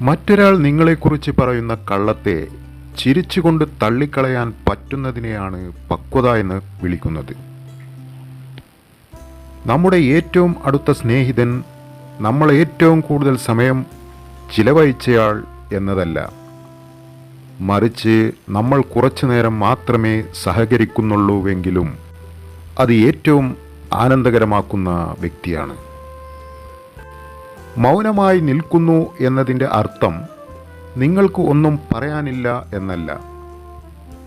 മറ്റൊരാൾ നിങ്ങളെക്കുറിച്ച് പറയുന്ന കള്ളത്തെ ചിരിച്ചുകൊണ്ട് തള്ളിക്കളയാൻ പറ്റുന്നതിനെയാണ് പക്വത എന്ന് വിളിക്കുന്നത്. നമ്മുടെ ഏറ്റവും അടുത്ത സ്നേഹിതൻ നമ്മൾ ഏറ്റവും കൂടുതൽ സമയം ചിലവഴിച്ചയാൾ എന്നതല്ല. മറിച്ച് നമ്മൾ കുറച്ചു നേരം മാത്രമേ സഹകരിക്കുന്നുള്ളൂവെങ്കിലും അത് ഏറ്റവും ആനന്ദകരമാക്കുന്ന വ്യക്തിയാണ്. മൗനമായി നിൽക്കുന്നു എന്നതിന്റെ അർത്ഥം നിങ്ങൾക്ക് ഒന്നും പറയാനില്ല എന്നല്ല.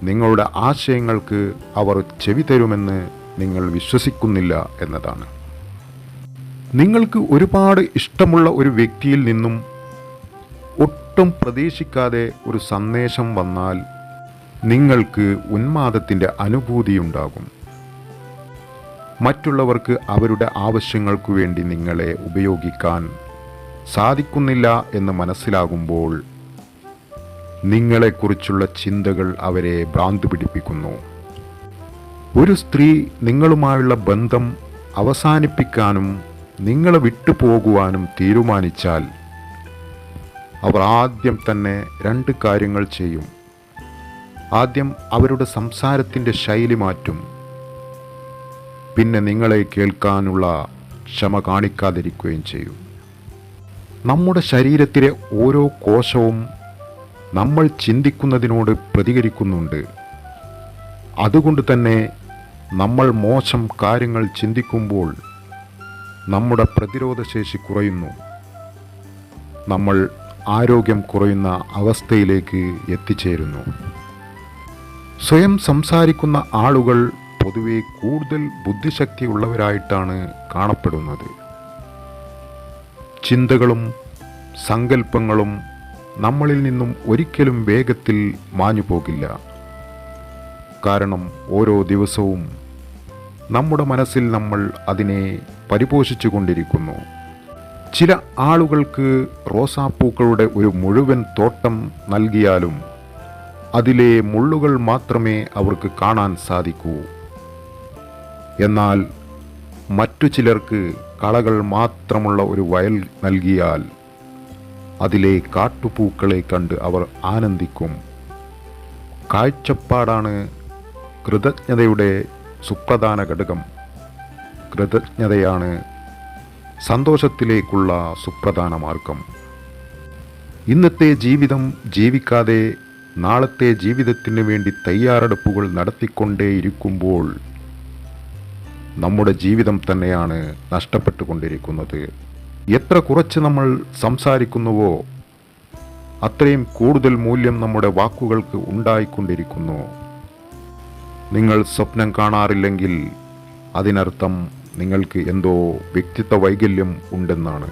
നിങ്ങളുടെ ആശയങ്ങൾക്ക് അവർ ചെവി തരുമെന്ന് നിങ്ങൾ വിശ്വസിക്കുന്നില്ല എന്നതാണ്. നിങ്ങൾക്ക് ഒരുപാട് ഇഷ്ടമുള്ള ഒരു വ്യക്തിയിൽ നിന്നും ഒട്ടും പ്രതീക്ഷിക്കാതെ ഒരു സന്ദേശം വന്നാൽ നിങ്ങൾക്ക് ഉന്മാദത്തിന്റെ അനുഭൂതിയുണ്ടാകും. മറ്റുള്ളവർക്ക് അവരുടെ ആവശ്യങ്ങൾക്കു വേണ്ടി നിങ്ങളെ ഉപയോഗിക്കാൻ സാധിക്കുന്നില്ല എന്ന് മനസ്സിലാകുമ്പോൾ നിങ്ങളെക്കുറിച്ചുള്ള ചിന്തകൾ അവരെ ഭ്രാന്ത് പിടിപ്പിക്കുന്നു. ഒരു സ്ത്രീ നിങ്ങളുമായുള്ള ബന്ധം അവസാനിപ്പിക്കാനും നിങ്ങളെ വിട്ടുപോകുവാനും തീരുമാനിച്ചാൽ അവർ ആദ്യം തന്നെ രണ്ട് കാര്യങ്ങൾ ചെയ്യും. ആദ്യം അവരുടെ സംസാരത്തിന്റെ ശൈലി മാറ്റും. പിന്നെ നിങ്ങളെ കേൾക്കാനുള്ള ക്ഷമ കാണിക്കാതിരിക്കുകയും ചെയ്യും. നമ്മുടെ ശരീരത്തിലെ ഓരോ കോശവും നമ്മൾ ചിന്തിക്കുന്നതിനോട് പ്രതികരിക്കുന്നുണ്ട്. അതുകൊണ്ട് തന്നെ നമ്മൾ മോശം കാര്യങ്ങൾ ചിന്തിക്കുമ്പോൾ നമ്മുടെ പ്രതിരോധശേഷി കുറയുന്നു. നമ്മൾ ആരോഗ്യം കുറയുന്ന അവസ്ഥയിലേക്ക് എത്തിച്ചേരുന്നു. സ്വയം സംസാരിക്കുന്ന ആളുകൾ പൊതുവെ കൂടുതൽ ബുദ്ധിശക്തിയുള്ളവരായിട്ടാണ് കാണപ്പെടുന്നത്. ചിന്തകളും സങ്കല്പങ്ങളും നമ്മളിൽ നിന്നും ഒരിക്കലും വേഗത്തിൽ മാഞ്ഞു പോകില്ല. കാരണം ഓരോ ദിവസവും നമ്മുടെ മനസ്സിൽ നമ്മൾ അതിനെ പരിപോഷിച്ചു കൊണ്ടിരിക്കുന്നു. ചില ആളുകൾക്ക് റോസാപ്പൂക്കളുടെ ഒരു മുഴുവൻ തോട്ടം നൽകിയാലും അതിലെ മുള്ളുകൾ മാത്രമേ അവർക്ക് കാണാൻ സാധിക്കൂ. എന്നാൽ മറ്റു ചിലർക്ക് കളകൾ മാത്രമുള്ള ഒരു വയൽ നൽകിയാൽ അതിലെ കാട്ടുപൂക്കളെ കണ്ട് അവർ ആനന്ദിക്കും. കാഴ്ചപ്പാടാണ് കൃതജ്ഞതയുടെ സുപ്രധാന ഘടകം. കൃതജ്ഞതയാണ് സന്തോഷത്തിലേക്കുള്ള സുപ്രധാന മാർഗം. ഇന്നത്തെ ജീവിതം ജീവിക്കാതെ നാളത്തെ ജീവിതത്തിന് വേണ്ടി തയ്യാറെടുപ്പുകൾ നടത്തിക്കൊണ്ടേയിരിക്കുമ്പോൾ നമ്മുടെ ജീവിതം തന്നെയാണ് നഷ്ടപ്പെട്ടുകൊണ്ടിരിക്കുന്നത്. എത്ര കുറച്ച് നമ്മൾ സംസാരിക്കുന്നുവോ അത്രയും കൂടുതൽ മൂല്യം നമ്മുടെ വാക്കുകൾക്ക് ഉണ്ടായിക്കൊണ്ടിരിക്കുന്നു. നിങ്ങൾ സ്വപ്നം കാണാറില്ലെങ്കിൽ അതിനർത്ഥം നിങ്ങൾക്ക് എന്തോ വ്യക്തിത്വ വൈകല്യം ഉണ്ടെന്നാണ്.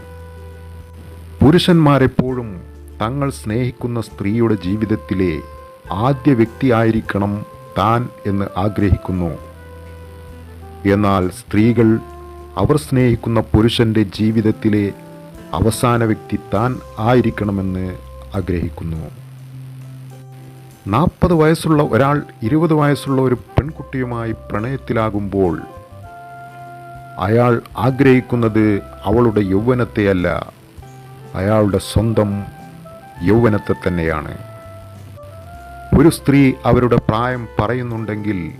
പുരുഷന്മാരെപ്പോഴും തങ്ങൾ സ്നേഹിക്കുന്ന സ്ത്രീയുടെ ജീവിതത്തിലെ ആദ്യ വ്യക്തിയായിരിക്കണം താൻ എന്ന് ആഗ്രഹിക്കുന്നു. എന്നാൽ സ്ത്രീകൾ അവർ സ്നേഹിക്കുന്ന പുരുഷന്റെ ജീവിതത്തിലെ അവസാന വ്യക്തി താൻ ആയിരിക്കണമെന്ന് ആഗ്രഹിക്കുന്നു. നാൽപ്പത് വയസ്സുള്ള ഒരാൾ ഇരുപത് വയസ്സുള്ള ഒരു പെൺകുട്ടിയുമായി പ്രണയത്തിലാകുമ്പോൾ അയാൾ ആഗ്രഹിക്കുന്നത് അവളുടെ യൗവനത്തെയല്ല അയാളുടെ സ്വന്തം യൗവനത്തെ തന്നെയാണ്. ഒരു സ്ത്രീ അവരുടെ പ്രായം പറയുന്നുണ്ടെങ്കിൽ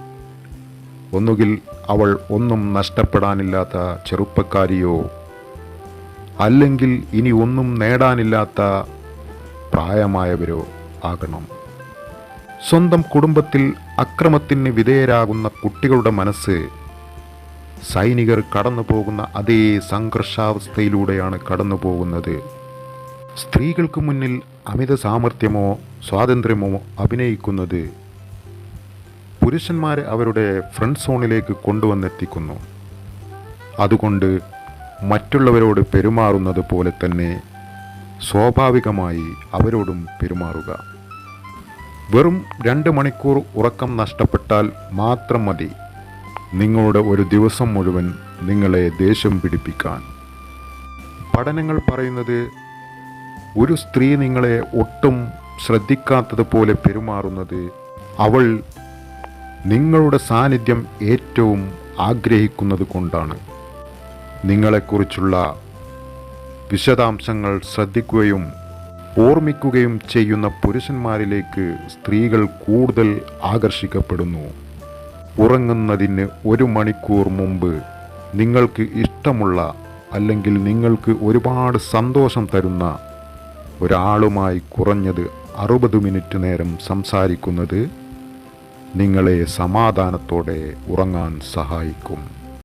ഒന്നുകിൽ അവൾ ഒന്നും നഷ്ടപ്പെടാനില്ലാത്ത ചെറുപ്പക്കാരിയോ അല്ലെങ്കിൽ ഇനി ഒന്നും നേടാനില്ലാത്ത പ്രായമായവരോ ആകണം. സ്വന്തം കുടുംബത്തിൽ അക്രമത്തിന് വിധേയരാകുന്ന കുട്ടികളുടെ മനസ്സ് സൈനികർ കടന്നു പോകുന്ന അതേ സംഘർഷാവസ്ഥയിലൂടെയാണ് കടന്നു പോകുന്നത് സ്ത്രീകൾക്ക് മുന്നിൽ അമിത സാമർഥ്യമോ സ്വാതന്ത്ര്യമോ അഭിനയിക്കുന്നത് പുരുഷന്മാരെ അവരുടെ ഫ്രണ്ട് സോണിലേക്ക് കൊണ്ടുവന്നെത്തിക്കുന്നു. അതുകൊണ്ട് മറ്റുള്ളവരോട് പെരുമാറുന്നത് പോലെ തന്നെ സ്വാഭാവികമായി അവരോടും പെരുമാറുക. വെറും രണ്ട് മണിക്കൂർ ഉറക്കം നഷ്ടപ്പെട്ടാൽ മാത്രം മതി നിങ്ങളുടെ ഒരു ദിവസം മുഴുവൻ നിങ്ങളെ ദേഷ്യം പിടിപ്പിക്കാൻ. പഠനങ്ങൾ പറയുന്നത് ഒരു സ്ത്രീ നിങ്ങളെ ഒട്ടും ശ്രദ്ധിക്കാത്തതുപോലെ പെരുമാറുന്നത് അവൾ നിങ്ങളുടെ സാന്നിധ്യം ഏറ്റവും ആഗ്രഹിക്കുന്നത് കൊണ്ടാണ്. നിങ്ങളെക്കുറിച്ചുള്ള വിശദാംശങ്ങൾ ശ്രദ്ധിക്കുകയും ഓർമ്മിക്കുകയും ചെയ്യുന്ന പുരുഷന്മാരിലേക്ക് സ്ത്രീകൾ കൂടുതൽ ആകർഷിക്കപ്പെടുന്നു. ഉറങ്ങുന്നതിന് ഒരു മണിക്കൂർ മുമ്പ് നിങ്ങൾക്ക് ഇഷ്ടമുള്ള അല്ലെങ്കിൽ നിങ്ങൾക്ക് ഒരുപാട് സന്തോഷം തരുന്ന ഒരാളുമായി കുറഞ്ഞത് അറുപത് മിനിറ്റ് നേരം സംസാരിക്കുന്നത് നിങ്ങളെ സമാധാനത്തോടെ ഉറങ്ങാൻ സഹായിക്കും.